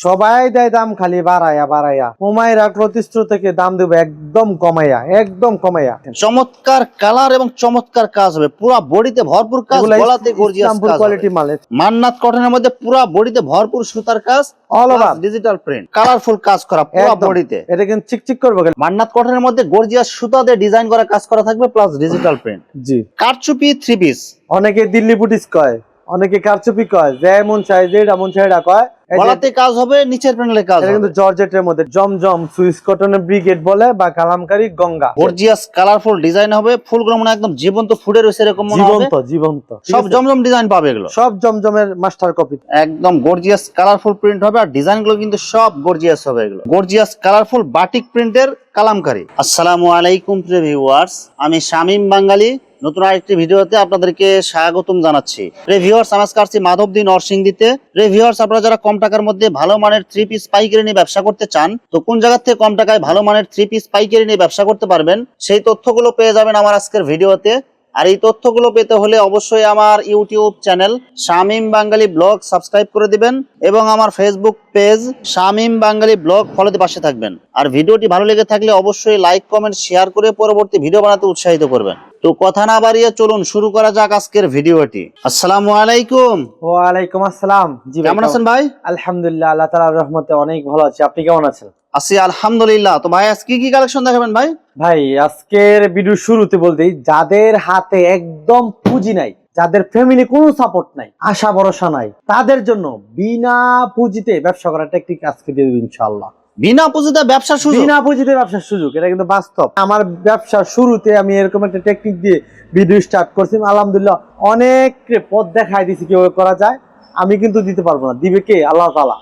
সবাই দেয় দাম খালি বাড়াইয়া বাড়াইয়া হুমায়রা প্রতিষ্ঠ থেকে দাম দেবো একদম কমাইয়া একদম কমাইয়া। চমৎকার কালার এবং চমৎকার কাজ হবে। পুরো বডিতে ভরপুর কাজ গলাতে গর্জিয়াস কাজ কোয়ালিটি। মালের মান্নাত কটনের মধ্যে পুরো বডিতে ভরপুর সুতার কাজ all over digital print colourful কাজ করা পুরো বডিতে। এটা কিন্তু চিকচিক করব? মান্নাত কটনের মধ্যে গর্জিয়াস সুতা দিয়ে ডিজাইন করা কাজ করা থাকবে প্লাস ডিজিটাল প্রিন্ট জি। কারচুপি থ্রি পিস অনেকে দিল্লি বুটিস কয় অনেকে কারচুপি কয় যে মন চাই যেটা মন চাই এটা কয়। গলাতে কাজ হবে নিচের প্যানেলে কাজ এটা কিন্তু জর্জেটের মধ্যে জমজম সুইস কটনের ব্রিগেড বলে বা Kalamkari Ganga. Gorgeous colourful design হবে ফুলগুলো মনে একদম জীবন্ত ফুটে রয়েছে এরকম মনে হবে? জীবন্ত জীবন্ত। সব জমজম ডিজাইন পাবে এগুলো? সব জমজমের মাস্টার কপি একদম গর্জিয়াস কালারফুল প্রিন্ট হবে আর ডিজাইনগুলো কিন্তু সব গর্জিয়াস হবে এগুলো। গর্জিয়াস কালারফুল বাটিক প্রিন্টের কালামকারী। আসসালামু আলাইকুম প্রিয় ভিউয়ার্স আমি শামিম বাঙালি নতুন আরেকটি ভিডিওতে আপনাদেরকে স্বাগতম জানাচ্ছি। প্রিয় ভিউয়ার্স আমি আজকে আসছি মাধবদী নরসিংদীতে প্রিয় ভিউয়ার্স আপনারা যারা কম টাকার মধ্যে ভালো মানের থ্রি পিস পাইকারি নিয়ে ব্যবসা করতে চান, তো কোন জায়গা থেকে কম টাকায় ভালো মানের থ্রি পিস পাইকারি নিয়ে ব্যবসা করতে পারবেন, সেই তথ্যগুলো পেয়ে যাবেন আমার আজকের ভিডিওতে। আর এই তথ্যগুলো পেতে হলে অবশ্যই আমার YouTube channel Shamim Bangali blog subscribe করে দিবেন এবং আমার Facebook page Shamim Bangali blog ফলোতে পাশে থাকবেন। আর ভিডিওটি ভালো লেগে থাকলে অবশ্যই লাইক কমেন্ট শেয়ার করে পরবর্তী ভিডিও বানাতে উৎসাহিত করবেন। তো কথা না বাড়িয়ে চলুন শুরু করা যাক আজকের ভিডিওটি। আসসালামু আলাইকুম। ওয়ালাইকুম আসসালাম। জি কেমন আছেন ভাই? আলহামদুলিল্লাহ আল্লাহ তাআলার রহমতে অনেক ভালো আছি। আপনি কেমন আছেন? আছি আলহামদুলিল্লাহ। তো ভাই আজ কি কালেকশন দেখাবেন ভাই? ভাই আজকের ভিডিও শুরুতে বলতেই যাদের হাতে একদম পুঁজি নাই যাদের ফ্যামিলি কোনো সাপোর্ট নাই আশা ভরসা নাই তাদের জন্য বিনা পুঁজিতে ব্যবসা করার টেকনিক আজকে দিয়ে দেবো ইনশাল্লাহ বিনা পুঁজিতে ব্যবসার সুযোগ? বিনা পুঁজিতে ব্যবসার সুযোগ এটা কিন্তু বাস্তব। আমার ব্যবসার শুরুতে আমি এরকম একটা টেকনিক দিয়ে ভিডিও স্টার্ট করছি আলহামদুলিল্লাহ অনেক পথ দেখাই দিছি কীভাবে করা যায় আমি কিন্তু দিতে পারব না। দিবে কে? আল্লাহ তালা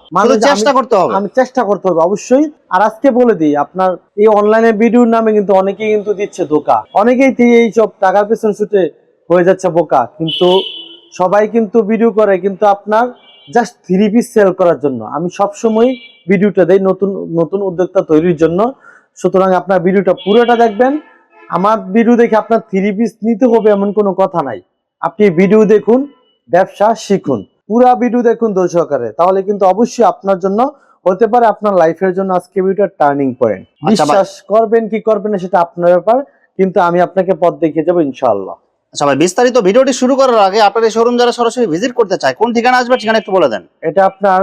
চেষ্টা করতে হবে। আমি চেষ্টা করতে হবে অবশ্যই। আর আজকে বলে দিই আপনার এই অনলাইনে ভিডিওর নামে কিন্তু অনেকেই কিন্তু দিচ্ছে ধোকা। অনেকেই এই সব টাকার পেছন ছুটে হয়ে যাচ্ছে বোকা। কিন্তু সবাই কিন্তু ভিডিও করে কিন্তু আপনার জাস্ট থ্রি পিস সেল করার জন্য। আমি সবসময় ভিডিওটা দেই নতুন নতুন উদ্যোক্তা তৈরির জন্য। সুতরাং আপনার ভিডিওটা পুরোটা দেখবেন। আমার ভিডিও দেখে আপনার থ্রি পিস নিতে হবে এমন কোনো কথা নাই। আপনি ভিডিও দেখুন ব্যবসা শিখুন। পুরা ভিডিও দেখুন দোষ সহকারে। তাহলে কিন্তু অবশ্যই আপনার জন্য হতে পারে আপনার লাইফের জন্য আজকে ভিডিওটা টার্নিং পয়েন্ট বিশ্বাস করবেন কি করবেন না সেটা আপনার ব্যাপার। কিন্তু আমি আপনাকে পথ দেখিয়ে যাব ইনশাআল্লাহ। আচ্ছা ভাই বিস্তারিত ভিডিওটি শুরু করার আগে আপনার এই শোরুম যারা সরাসরি ভিজিট করতে চায়, কোন ঠিকানা আসবে ঠিকানা একটু বলে দেন। এটা আপনার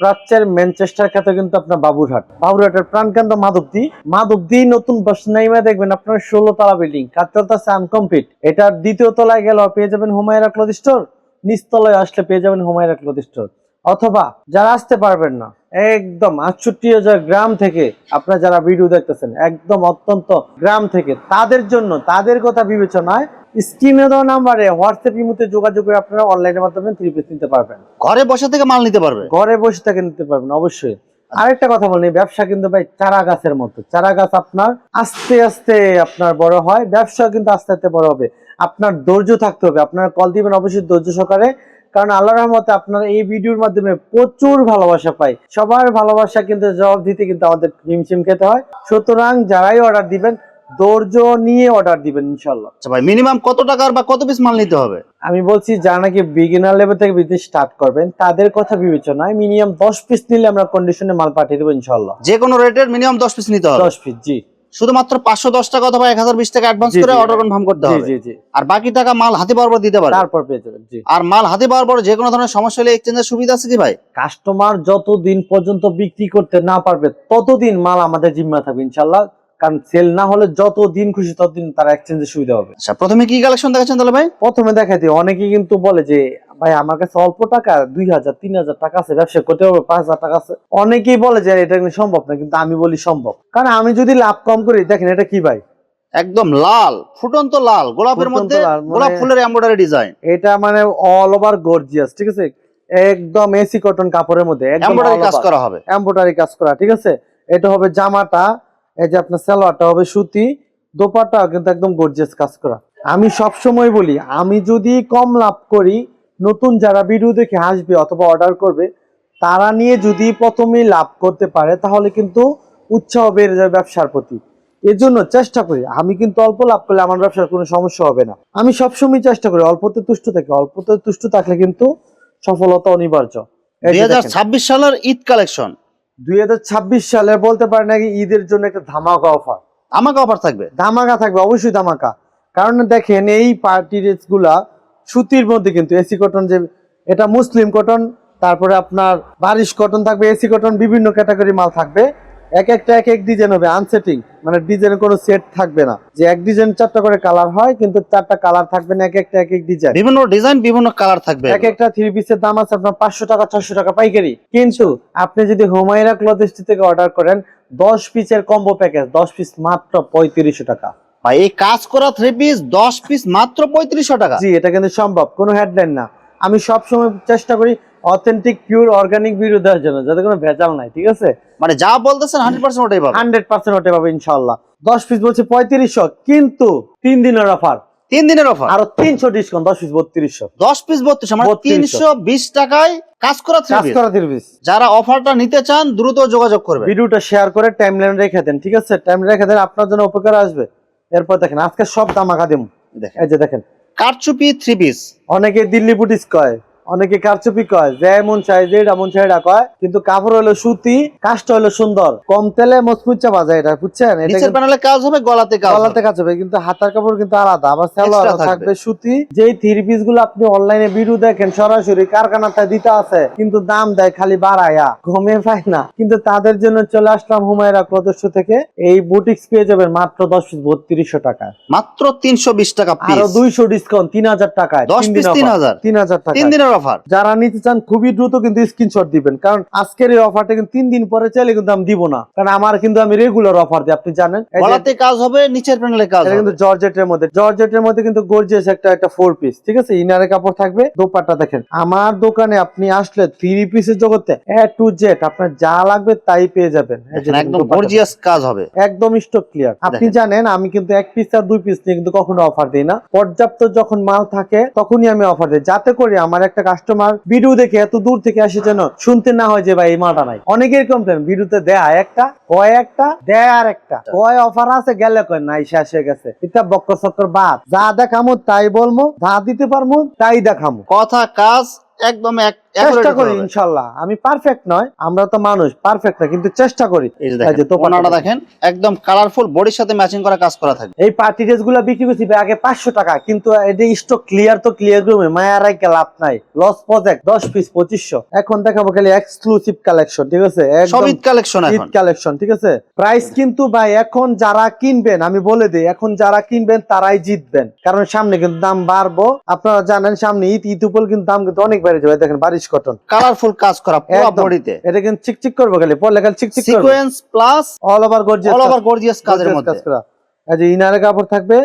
প্রাচ্যের ম্যানচেস্টার খ্যাত কিন্তু আপনার বাবুরহাট। বাবুরহাটের প্রাণকান্ত মাধবদী। মাধবদী নতুন বাস নাইমা দেখবেন আপনার ষোলো তলা বিল্ডিং কাজ আনকমপ্লিট এটার দ্বিতীয় তলায় গেল পেয়ে যাবেন হুমায়রা ক্লথ স্টোর নিচতলায় আসলে পেয়ে যাবেন হুমায়রা ক্লথ স্টোর অথবা যারা আসতে পারবেন না, একদম আটষট্টি হাজার গ্রাম থেকে আপনারা যারা ভিডিও দেখতেছেন, একদম অত্যন্ত গ্রাম থেকে, তাদের জন্য, তাদের কথা বিবেচনায় স্ক্রিনে দেওয়া নাম্বারে হোয়াটসঅ্যাপ ইমুতে যোগাযোগ করে আপনারা অনলাইনের মাধ্যমে থ্রি পিস নিতে পারবেন। ঘরে বসে থেকে মাল নিতে পারবে? ঘরে বসে থেকে নিতে পারবেন অবশ্যই। আরেকটা কথা বলি ব্যবসা কিন্তু ভাই চারা গাছের মতো। চারা গাছ আপনার আস্তে আস্তে আপনার বড় হয় ব্যবসা কিন্তু আস্তে আস্তে বড় হবে। আপনার ধৈর্য থাকতে হবে আপনার কল দিবেন অবশ্যই ধৈর্য সহকারে কারণ আল্লাহ রহমতে আপনার এই ভিডিওর মাধ্যমে প্রচুর ভালোবাসা পাই। সবার ভালোবাসা কিন্তু জবাব দিতে কিন্তু আমাদের হিমশিম খেতে হয়। সুতরাং যারাই অর্ডার দিবেন ধৈর্য নিয়ে অর্ডার দিবেন ইনশাল্লাহ আচ্ছা ভাই মিনিমাম কত টাকার বা কত পিস মাল নিতে হবে? আমি বলছি যারা নাকি বিগিনার লেভেল থেকে বিজনেস স্টার্ট করবেন তাদের কথা বিবেচনায় মিনিমাম দশ পিস নিলে আমরা কন্ডিশনে মাল পাঠিয়ে দেবো ইনশাল্লাহ যে কোনো রেটের মিনিমাম দশ পিস নিতে হবে। দশ পিস জি। শুধুমাত্র পাঁচশো দশ টাকা অথবা এক হাজার বিশ টাকা অ্যাডভান্স করে অর্ডার কনফার্ম করতে হবে। জি জি। আর বাকি টাকা মাল হাতে পাওয়ার পর দিতে পারবে। তারপর পেয়ে যাবেন জি। আর মাল হাতে পাওয়ার পর যে কোনো ধরনের সমস্যা হলে এক্সচেঞ্জের সুবিধা আছে কি ভাই? কাস্টমার যতদিন পর্যন্ত বিক্রি করতে না পারবে ততদিন মাল আমাদের জিম্মা থাকবে ইনশাল্লাহ কারণ সেল না হলে যত দিন খুশি ততদিন তারা এক্সচেঞ্জের সুবিধা হবে। আচ্ছা প্রথমে কি কালেকশন দেখাচ্ছেন তাহলে ভাই? প্রথমে দেখাইতে অনেকে কিন্তু বলে যে ভাই আমার কাছে অল্প টাকা দুই হাজার তিন হাজার টাকা আছে ব্যবসা করতে হবে পাঁচ হাজার টাকা আছে। অনেকেই বলে যে এটা সম্ভব না। কিন্তু আমি বলি সম্ভব। কারণ আমি যদি লাভ কম করি দেখেন এটা কি ভাই? একদম লাল ফুটন্ত লাল গোলাপের মধ্যে মানে- গোলাপ ফুলের এমব্রয়ডারি ডিজাইন এটা মানে অল ওভার গর্জিয়াস ঠিক আছে? একদম এসি কটন কাপড়ের মধ্যে এমব্রয়ডারি কাজ করা হবে। এমব্রয়ডারি কাজ করা ঠিক আছে? এটা হবে জামাটা এই যে আপনার সালোয়ারটা হবে সুতি দোপাটা কিন্তু একদম গর্জিয়াস কাজ করা। আমি সব সময় বলি, আমি যদি কম লাভ করি, নতুন যারা ভিডিও দেখে হাসবে অথবা অর্ডার করবে, তারা নিয়ে যদি প্রথমেই লাভ করতে পারে, তাহলে কিন্তু উৎসাহ বেড়ে যাবে ব্যবসার প্রতি। এজন্য চেষ্টা করি, আমি কিন্তু অল্প লাভ করলে আমার ব্যবসার কোনো সমস্যা হবে না। আমি সবসময় চেষ্টা করি, অল্পতে তুষ্ট থাকি, অল্পতে তুষ্ট থাকলে কিন্তু সফলতা অনিবার্য। দুই সালের ঈদ কালেকশন। 2026 সালে বলতে পারেন নাকি ঈদের জন্য একটা ধামাকা অফার। ধামাকা অফার থাকবে? ধামাকা থাকবে অবশ্যই ধামাকা। কারণ দেখেন এই পার্টি ড্রেসগুলা সুতির মধ্যে কিন্তু এসি কটন যে এটা মুসলিম কটন তারপরে আপনার বারিশ কটন থাকবে এসি কটন বিভিন্ন ক্যাটাগরি মাল থাকবে। এক একটা এক এক ডিজাইন হবে আনসেটিং মানে ডিজাইনের কোনো সেট থাকবে না। যে এক ডিজাইন চারটা করে কালার হয় কিন্তু চারটা কালার থাকবে না এক একটা এক এক ডিজাইন বিভিন্ন ডিজাইন বিভিন্ন কালার থাকবে। এক একটা থ্রি পিসের দাম আছে আপনার পাঁচশো টাকা ছশো টাকা পাইকারি। কিন্তু আপনি যদি হুমায়রা ক্লথ থেকে অর্ডার করেন দশ পিসের কম্বো প্যাকেজ দশ পিস মাত্র পঁয়ত্রিশশো টাকা। ভাই এই কাজ করা থ্রি পিস দশ পিস মাত্র পঁয়ত্রিশশো টাকা। জি এটা কিন্তু সম্ভব কোনো হেডলাইন না। আমি সবসময় চেষ্টা করি অথেন্টিক পিওর অর্গানিক ভিডিও দেওয়ার জন্য যাতে কোনো ভেজাল নাই ঠিক আছে? মানে যা বলতেছেন হান্ড্রেড পার্সেন্ট ওটাই পাবে হান্ড্রেড পার্সেন্ট ওটে পাবে ইনশাল্লাহ দশ পিস বলছে পঁয়ত্রিশশো কিন্তু তিন দিনের অফার তিন দিনের অফার আরও তিনশো ডিসকাউন্ট দশ পিস বত্রিশশো। দশ পিস বত্রিশ মানে তিনশো বিশ টাকায় কাজ করা কাজ পিস করা পিস যারা অফারটা নিতে চান দ্রুত যোগাযোগ করবে ভিডিওটা শেয়ার করে টাইমলাইন রেখে দেন ঠিক আছে? টাইমলাইন রেখে দেন আপনার জন্য উপকার আসবে। এরপর দেখেন আজকে সব দামাকা দিম। দেখেন। এই যে দেখেন। কারচুপি থ্রি পিস অনেকে দিল্লি বুটিস কয় অনেকে কারচুপি কয় যে মন চাই যে মন চাই এটা কয় কিন্তু কাপড় হলো সুতি কাজটা হলো সুন্দর। কম তেলে মজবুত চাপা যায় এটা বুঝছেন? এটা নিচের প্যানেলে কাজ হবে গলাতে কাজ গলাতে কাজ হবে কিন্তু হাতার কাপড় কিন্তু আলাদা। আবার সালোয়ার থাকবে। সুতি। যেই থ্রি পিসগুলো আপনি অনলাইনে ভিডিও দেখেন সরাসরি কারখানাতে দিতে আছে কিন্তু দাম দেয় খালি বাড়ায়া। কমে পায় না। কিন্তু তাদের জন্য চলে আসলাম হুমায়রা প্রদর্শ থেকে। এই বুটিক্স পেয়ে যাবেন মাত্র দশ পিস বত্রিশশো টাকা। মাত্র তিনশো বিশ টাকা আরও দুইশো ডিসকাউন্ট তিন হাজার টাকায়। 10 তিন piece দিন offer। 3000 তিন হাজার টাকা তিন দিনের অফার যারা নিতে চান খুবই দ্রুত কিন্তু স্ক্রিনশট দিবেন। কারণ আজকের এই অফারটা কিন্তু তিন দিন পরে চাইলে কিন্তু আমি দিব না। কারণ আমার কিন্তু আমি রেগুলার অফার দিই আপনি জানেন? গলাতে কাজ হবে নিচের প্যানেলে কাজ এটা কিন্তু জর্জেটের মধ্যে। জর্জেটের মধ্যে কিন্তু গর্জিয়াস একটা একটা ফোর পিস ঠিক আছে? ইনারে কাপড় থাকবে দোপাট্টা দেখেন। আমার দোকানে আপনি আসলে থ্রি পিসের জগতে এ টু জেড আপনার যা লাগবে তাই পেয়ে যাবেন। একদম গর্জিয়াস কাজ হবে। একদম স্টক ক্লিয়ার আপনি জানেন আমি কিন্তু এক পিস আর দুই পিস নিয়ে কিন্তু কখনো অফার দিই না। পর্যাপ্ত যখন মাল থাকে তখনই আমি অফার দিই। যাতে করে আমার একটা কাস্টমার ভিডিও দেখে এত দূর থেকে আসে যেন শুনতে না হয় যে ভাই এই মালটা নাই। অনেকের কমপ্লেন ভিডিওতে দেয় একটা কয় একটা দেয় আর একটা। কয় অফার আছে গেলে কয় নাই শেষ হয়ে গেছে। এটা বক্কর চক্কর বাদ। যা দেখামো তাই বলব যা দিতে পারব তাই দেখামো। কথা কাজ একদম এক- চেষ্টা করি আমি পারফেক্ট নয় আমরা তো মানুষ পারফেক্ট না কিন্তু চেষ্টা করি। এই যে দেখেন একদম কালারফুল বডির সাথে ম্যাচিং করা কাজ করা থাকবে এই পার্টি ড্রেসগুলা বিক্রি করছি আগে পাঁচশো টাকা কিন্তু এটা স্টক ক্লিয়ার তো ক্লিয়ার করবে মায়ারাই কে লাভ নাই। লস প্রজেক্ট দশ পিস পঁচিশশো। এখন দেখাবো খালি এক্সক্লুসিভ কালেকশন ঠিক আছে? সব একদম ঈদ কালেকশন ঈদ কালেকশন ঠিক আছে? প্রাইস কিন্তু ভাই এখন যারা কিনবেন আমি বলে দিই এখন যারা কিনবেন তারাই জিতবেন। কারণ সামনে কিন্তু দাম বাড়বো। আপনারা জানেন সামনে ঈদ ঈদ উপর কিন্তু দাম কিন্তু অনেক বেড়ে যাবে দেখেন বারিশ কটন কালারফুল কাজ করা পুরো বডিতে এটা কিন্তু চিকচিক করবে খালি পড়লে খালি চিকচিক করবে। Sequence plus all over gorgeous all over gorgeous কাজের মধ্যে। কাজ করা। এই যে ইনারে কাপড় থাকবে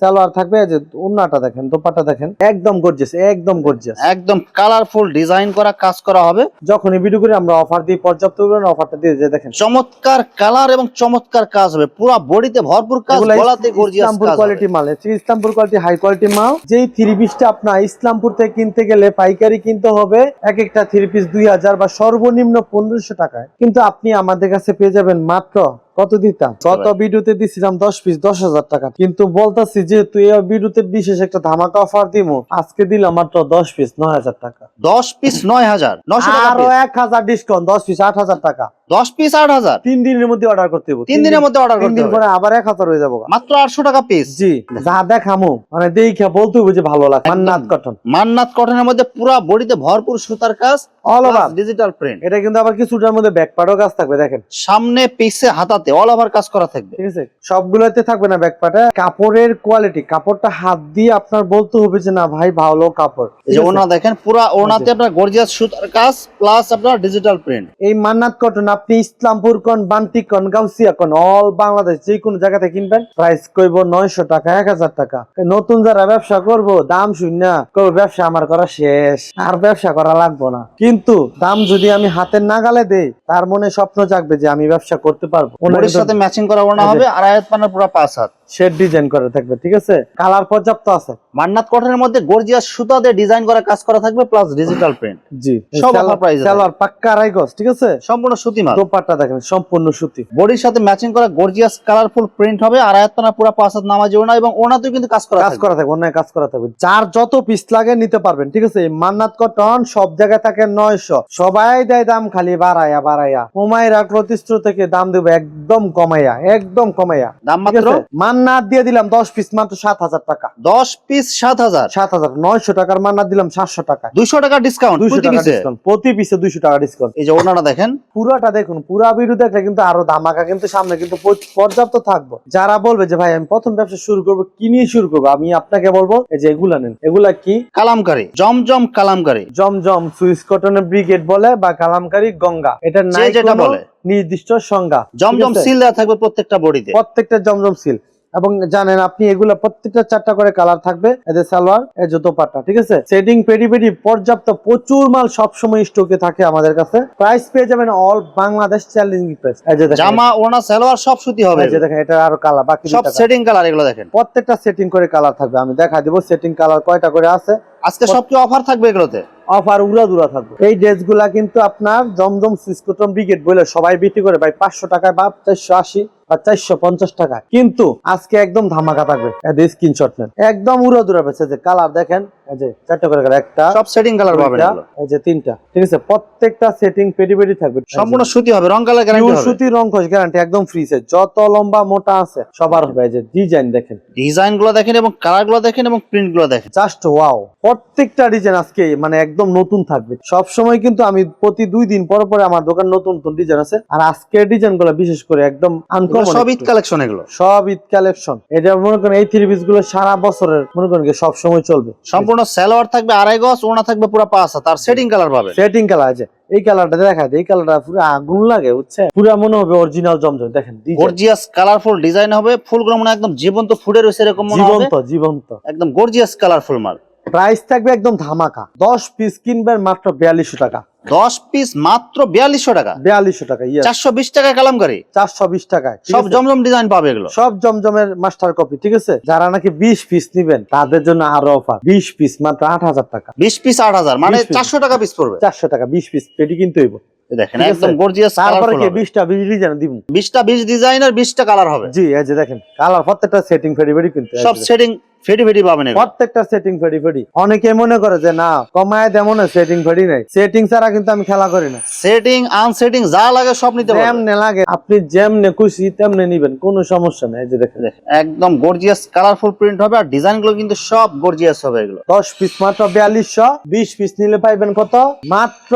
সালোয়ার থাকবে যে উন্নাটা দেখেন দোপাটা দেখেন একদম গর্জিয়াস একদম গর্জিয়াস একদম কালারফুল ডিজাইন করা কাজ করা হবে। যখনই ভিডিও করে আমরা অফার দিই পর্যাপ্ত পরিমাণে অফারটা দিয়ে যে দেখেন। চমৎকার কালার এবং চমৎকার কাজ হবে। পুরো বডিতে ভরপুর কাজ গলাতে গর্জিয়াস ইসলামপুর কাজ। কোয়ালিটি মাল ইসলামপুর কোয়ালিটি হাই কোয়ালিটি মাল যেই থ্রি পিসটা আপনার ইসলামপুর থেকে কিনতে গেলে পাইকারি কিনতে হবে এক একটা থ্রি পিস দুই হাজার বা সর্বনিম্ন পনেরোশো টাকায়। কিন্তু আপনি আমাদের কাছে পেয়ে যাবেন মাত্র কত দিতাম? কত ভিডিওতে দিছিলাম দশ পিস দশ হাজার টাকা। কিন্তু বলতাছি যেহেতু এই ভিডিওতে বিশেষ একটা ধামাকা অফার দিব আজকে দিলাম মাত্র দশ পিস নয় হাজার টাকা। দশ পিস নয় হাজার নশো আরও এক হাজার ডিসকাউন্ট দশ পিস আট হাজার টাকা। দশ পিস আট হাজার। তিন দিনের মধ্যে অর্ডার করতে হবে তিন দিনের মধ্যে অর্ডার করতে হবে। আবার এক হাজার হয়ে যাব মাত্র আটশো টাকা পিস জি যা দেখামো মানে দেখে বলতে হবে যে ভালো লাগে মান্নাত কটন। মান্নাত কটনের মধ্যে পুরো বডিতে ভরপুর সুতার কাজ অল ওভার ডিজিটাল প্রিন্ট এটা কিন্তু আবার কিছুটার মধ্যে ব্যাকপাটও কাজ থাকবে দেখেন। সামনে পিছে হাতাতে অল ওভার কাজ করা থাকবে। ঠিক আছে? সবগুলোতে থাকবে না ব্যাকপাটে কাপড়ের কোয়ালিটি কাপড়টা হাত দিয়ে আপনার বলতে হবে যে না ভাই ভালো কাপড়। এই যে ওনা দেখেন পুরা ওনাতে আপনার গর্জিয়াস সুতার কাজ প্লাস আপনার ডিজিটাল প্রিন্ট এই মান্নাত কটন আপনি ইসলামপুর কন বান্টি কন গাউসিয়া কন অল বাংলাদেশ যে কোনো জায়গাতে কিনবেন। প্রাইস কইব নয়শো টাকা এক হাজার টাকা। নতুন যারা ব্যবসা করব দাম শূন্য করব ব্যবসা আমার করা শেষ আর ব্যবসা করা লাগবো না। কিন্তু দাম যদি আমি হাতের নাগালে দেই তার মনে স্বপ্ন জাগবে যে আমি ব্যবসা করতে পারব। বডির সাথে ম্যাচিং করা ওনা এই যে- হবে আর আয়াত পানার পুরো পাঁচ হাত। শেড ডিজাইন করে থাকবে ঠিক আছে? কালার পর্যাপ্ত আছে। মান্নাত কটনের মধ্যে গর্জিয়াস সুতা দিয়ে ডিজাইন করা কাজ করা থাকবে প্লাস ডিজিটাল প্রিন্ট জি সব price এ সালোয়ার পাক্কা গজ ঠিক আছে? সম্পূর্ণ সুতি মাল দোপাট্টা দেখেন সম্পূর্ণ সুতি। বডির সাথে ম্যাচিং করা গর্জিয়াস কালারফুল প্রিন্ট হবে আর আয়াতনা পুরো পাঁচ হাত নামাজি ওনা এবং ওনাতেও কিন্তু কাজ করা কাজ করা থাকবে অন্যায় কাজ করা থাকবে। যার যত পিস লাগে নিতে পারবেন ঠিক আছে? মান্নাত কটন সব জায়গায় থাকে নয়শো। সবাই দেয় দাম খালি বাড়াইয়া বাড়াইয়া হুমায়রা প্রতিষ্ঠ থেকে দাম দেবে একদম কমাইয়া একদম কমাইয়া। দাম মাত্র? মান্নাত দিয়ে দিলাম দশ পিস মাত্র সাত হাজার টাকা। দশ পিস সাত হাজার? সাত হাজার নয়শো টাকার মান্নাত দিলাম সাতশো টাকা। দুইশো টাকা ডিসকাউন্ট দুইশো প্রতি টাকা পিসে ডিসকাউন্ট প্রতি পিসে দুইশো টাকা ডিসকাউন্ট এই যে ওনারা দেখেন। পুরাটা দেখুন পুরা ভিডিও দেখলে কিন্তু আরও ধামাকা কিন্তু সামনে কিন্তু পর্যাপ্ত থাকব। যারা বলবে যে ভাই আমি প্রথম ব্যবসা শুরু করব কি নিয়ে শুরু করব? আমি আপনাকে বলব এই যে এগুলা নেন। এগুলা কি? কালামকারী জমজম কালামকারী। জমজম সুইস কটনের ব্রিগেড বলে বা কালামকারী গঙ্গা। এটা নাই যেটা বলে। নির্দিষ্ট সংজ্ঞা জমজম সিল দেওয়া থাকবে প্রত্যেকটা বডিতে। প্রত্যেকটা জমজম সিল এবং জানেন আপনি এগুলা প্রত্যেকটা চারটা করে কালার থাকবে এদের সালোয়ার এর জুতো পাট্টা ঠিক আছে? সেটিং পেডি পেডি পর্যাপ্ত প্রচুর মাল সবসময় স্টকে থাকে আমাদের কাছে। প্রাইস পেয়ে যাবেন অল বাংলাদেশ চ্যালেঞ্জিং প্রাইস এই যে দেখেন। জামা ওনা সালোয়ার সব সুতি হবে। এই যে দেখেন এটা আরও কালার বাকি সব সেটিং কালার এগুলো দেখেন। প্রত্যেকটা সেটিং করে কালার থাকবে আমি দেখা দিব সেটিং কালার কয়টা করে আছে। আজকে সব কি অফার থাকবে এগুলোতে? অফার উড়া দুরা থাকবে। এই ড্রেসগুলা কিন্তু আপনার জমজম সুইসকটন ব্রিগেড বলে সবাই বিক্রি করে ভাই পাঁচশো টাকায় বা চারশো আশি। বা চারশো পঞ্চাশ টাকা। কিন্তু আজকে একদম ধামাকা থাকবে। স্ক্রিনশট নেন। একদম উড়া দুরা বেছে যে কালার দেখেন যে চারটা করে colour, একটা সব সেটিং কালার পাবেন এই যে তিনটা। ঠিক আছে প্রত্যেকটা সেটিং পেডি পেডি থাকবে। সম্পূর্ণ সুতি হবে রং কালার গ্যারান্টি হবে। সুতি রং খোঁজ গ্যারান্টি একদম ফ্রি যত লম্বা মোটা আছে সবার হবে। যে ডিজাইন দেখেন। ডিজাইনগুলো দেখেন এবং কালারগুলো দেখেন এবং প্রিন্টগুলো দেখেন। জাস্ট ওয়াও প্রত্যেকটা ডিজাইন আজকে মানে একদম নতুন থাকবে। সব সময় কিন্তু আমি প্রতি দুই দিন পর পরে আমার দোকান নতুন নতুন ডিজাইন আছে। আর আজকের ডিজাইনগুলো বিশেষ করে একদম আনকমন সব ঈদ কালেকশন এগুলো। সব ঈদ কালেকশন এটা মনে করেন এই থ্রি পিসগুলো সারা বছরের মনে করেন সব সময় চলবে। সম্পূর্ণ সালোয়ার থাকবে আড়াই গজ ওনা থাকবে পুরো পাঁচ হাত। আর সেটিং কালার পাবে সেটিং কালার আছে এই কালারটা দেখা এই কালারটা পুরো আগুন লাগে বুঝছে পুরো মনে হবে অরিজিনাল জমজম দেখেন গর্জিয়াস কালারফুল ডিজাইন হবে ফুলগুলো মনে একদম জীবন্ত ফুটে রয়েছে এরকম মনে হবে? জীবন্ত জীবন্ত। একদম গর্জিয়াস কালারফুল মাল প্রাইস থাকবে একদম ধামাকা। দশ পিস কিনবেন মাত্র বিয়াল্লিশশো টাকা। দশ পিস মাত্র বিয়াল্লিশশো টাকা? বিয়াল্লিশশো টাকা ইয়ে চারশো বিশ টাকা কালামকারি? চারশো বিশ টাকায় সব জমজম ডিজাইন পাবে এগুলো? সব জমজমের মাস্টার কপি ঠিক আছে? যারা নাকি বিশ পিস নিবেন তাদের জন্য আরও অফার বিশ পিস মাত্র আট হাজার টাকা। বিশ পিস আট হাজার মানে চারশো টাকা পিস পড়বে। চারশো টাকা বিশ পিস পেটি কিনতে হইব। দেখেন একদম গর্জিয়াস তারপরে কি বিশটা বিশ ডিজাইন দিব? বিশটা বিশ ডিজাইন আর কালার হবে। জি এই যে দেখেন কালার প্রত্যেকটা সেটিং ফেডি ফেডি কিনতে সব সেটিং ফেটি ফেটি পাবেন প্রত্যেকটা সেটিং ফেডি ফেডি অনেকে মনে করে যে না কমায় তেমন সেটিং ফেডি নাই। সেটিং ছাড়া কিন্তু আমি খেলা করি না। সেটিং আনসেটিং যা লাগে সব নিতে পারবেন। যেমনে লাগে আপনি যেমনে খুশি তেমনে নিবেন কোনো সমস্যা নেই এই যে দেখেন। একদম গর্জিয়াস কালারফুল প্রিন্ট হবে আর ডিজাইনগুলো কিন্তু সব গর্জিয়াস হবে এগুলো। দশ পিস মাত্র বিয়াল্লিশশো বিশ পিস নিলে পাইবেন কত? মাত্র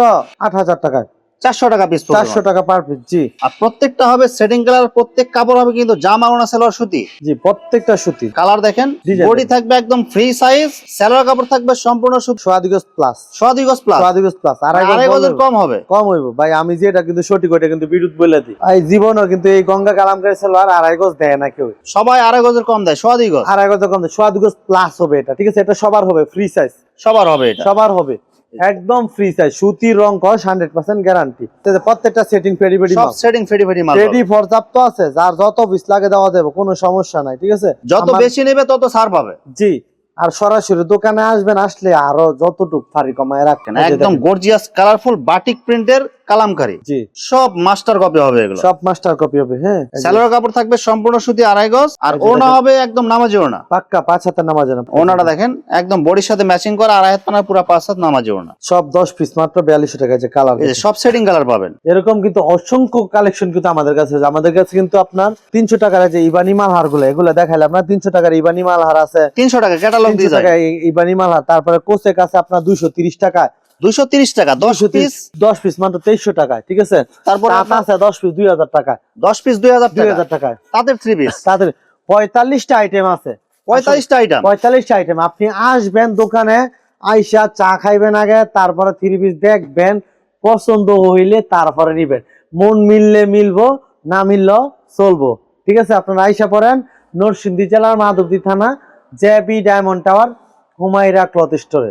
আট হাজার টাকায়। চারশো টাকা পিস চারশো টাকা পার পিস জি। আর প্রত্যেকটা হবে সেটিং কালার প্রত্যেক কাপড় হবে কিন্তু জামা ওনা সালোয়ার সুতি। জি প্রত্যেকটা সুতি। কালার দেখেন বডি থাকবে একদম ফ্রি সাইজ সালোয়ার কাপড় থাকবে সম্পূর্ণ সুতি। প্লাস গজ প্লাস আড়াই গজের কম হবে। কম হইব। ভাই আমি যে এটা কিন্তু সঠিক ওইটা কিন্তু বিদ্যুৎ বলে দিই। এই জীবনও কিন্তু এই গঙ্গা কালাম করে আর আড়াই গজ দেয় না কেউ। সবাই আড়াই গজের কম দেয় সোয়া দুই গজ। আড়াই গজ কম দেয়। সোয়াদিগজ প্লাস হবে এটা ঠিক আছে? এটা সবার হবে ফ্রি সাইজ সবার হবে এটা। সবার হবে। একদম ফ্রি সাইজ সুতির রং কস হান্ড্রেড পার্সেন্ট গ্যারান্টি প্রত্যেকটা সেটিং ফেডি ফেডি সব সেটিং ফেডি ফেডি মাল রেডি পাবে। পর্যাপ্ত আছে যার যত বিশ লাগে দেওয়া যাবে কোনো সমস্যা নাই ঠিক আছে? যত বেশি নেবে তত সার পাবে। জি। আর সরাসরি দোকানে আসবেন আসলে আরও যতটুক ফারি কমায় রাখেন। একদম গর্জিয়াস কালারফুল বাটিক প্রিন্টের কালামকারি। জি। সব মাস্টার কপি হবে এগুলো। সব মাস্টার কপি হবে হ্যাঁ। এই কাপড় থাকবে সম্পূর্ণ সুতি আড়াই গজ আর ওনা হবে একদম নামাজি ওনা। পাক্কা পাঁচ হাতের নামাজ জানা ওনাটা দেখেন একদম বডির সাথে ম্যাচিং করা আড়াই হাত পানার পুরো পাঁচ হাত নামাজি ওনা। সব দশ পিস মাত্র বিয়াল্লিশশো টাকা যে কালার এই সব সেটিং কালার পাবেন। এরকম কিন্তু অসংখ্য কালেকশন কিন্তু আমাদের কাছে আছে। আমাদের কাছে কিন্তু আপনার তিনশো টাকার যে ইবানি মালহারগুলো এগুলো দেখাইলে আপনার তিনশো টাকার ইবানি মালহার আছে। তিনশো টাকা ক্যাটালগ ইবানি মালহার তারপরে আছে আপনার দুইশো তিরিশ টাকা দুইশো তিরিশ টাকা দশ পিস দশ পিস মাত্র তেইশশো টাকায় ঠিক আছে? তারপর তাঁত আছে দশ পিস দুই হাজার টাকায়। দশ পিস দুই হাজার দুই টাকা। তাদের থ্রি পিস তাদের আইটেম আছে। আইটেম আইটেম আপনি আসবেন দোকানে আইসা চা খাইবেন আগে তারপরে থ্রি পিস দেখবেন পছন্দ হইলে তারপরে নিবেন। মন মিললে মিলবো না মিললেও চলবো। ঠিক আছে আপনারা আইসা পড়েন নরসিংদী জেলার মাধবদী থানা JB diamond tower Humayra cloth স্টোরে।